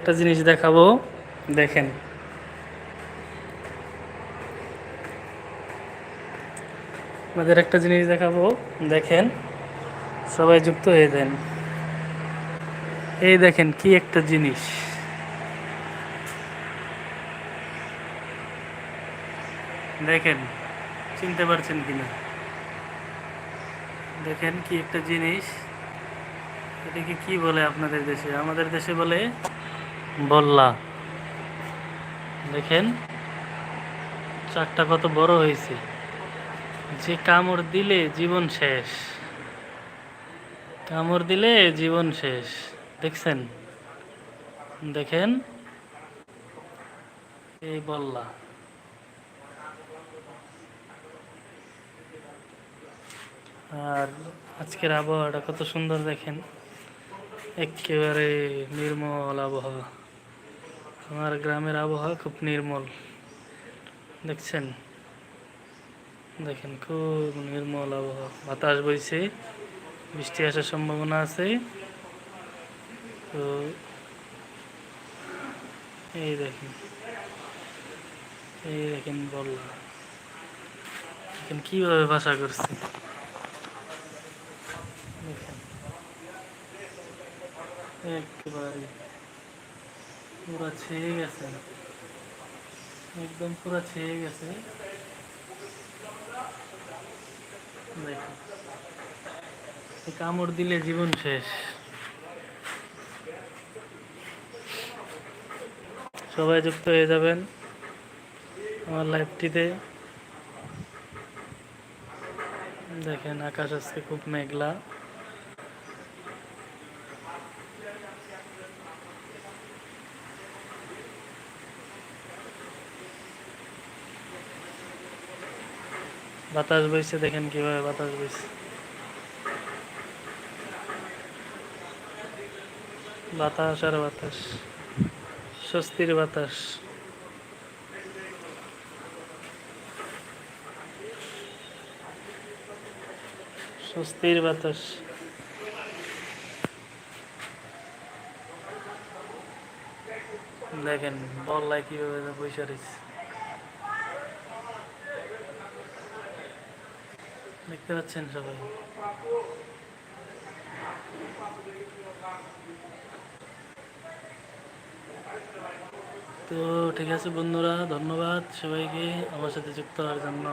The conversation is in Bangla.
একটা জিনিস দেখাবো, দেখেন। আমাদের একটা জিনিস দেখাবো, দেখেন। সবাই যুক্ত হয়ে দেন এই দেখেন কি একটা জিনিস। দেখেন, চিনতে পারছেন কিনা? দেখেন কি একটা জিনিস। এটাকে কি বলে আপনাদের দেশে? আমাদের দেশে বলে বল্লা। দেখেন, চাকটা কত বড় হয়েছে। যে কামড় দিলে জীবন শেষ। কামড় দিলে জীবন শেষ। দেখছেন? দেখেন? এই বললা। আর আজকের আবহাওয়াটা কত সুন্দর দেখেন। একেবারে নির্মল আবহাওয়া। আমার গ্রামের আবহাওয়া খুব নির্মল। দেখছেন? দেখেন, খুব নির্মল আবহাওয়া। বাতাস বইছে, বৃষ্টি আসার সম্ভাবনা আছে। তো এই দেখেন এই দেখেন বললাম দেখেন কীভাবে ভাষা করছে। দেখেন, একেবারে পুরা ছেয়ে গেছে। একদম পুরা ছেয়ে গেছে। এই কামড় দিলে জীবন শেষ। সবাই যুক্ত হয়ে যাবেন আমার লাইভটিতে। দেখেন, আকাশ আজকে খুব মেঘলা। বাতাস বইছে, দেখেন কীভাবে বাতাস বইছে। বাতাস আর বাতাস, স্বস্তির বাতাস। স্বস্তির বাতাস। দেখেন বল বল্লায় কীভাবে বৈশা রয়েছে দেখতে পাচ্ছেন সবাই। তো ঠিক আছে বন্ধুরা ধন্যবাদ সবাইকে আমার সাথে যুক্ত হওয়ার জন্য।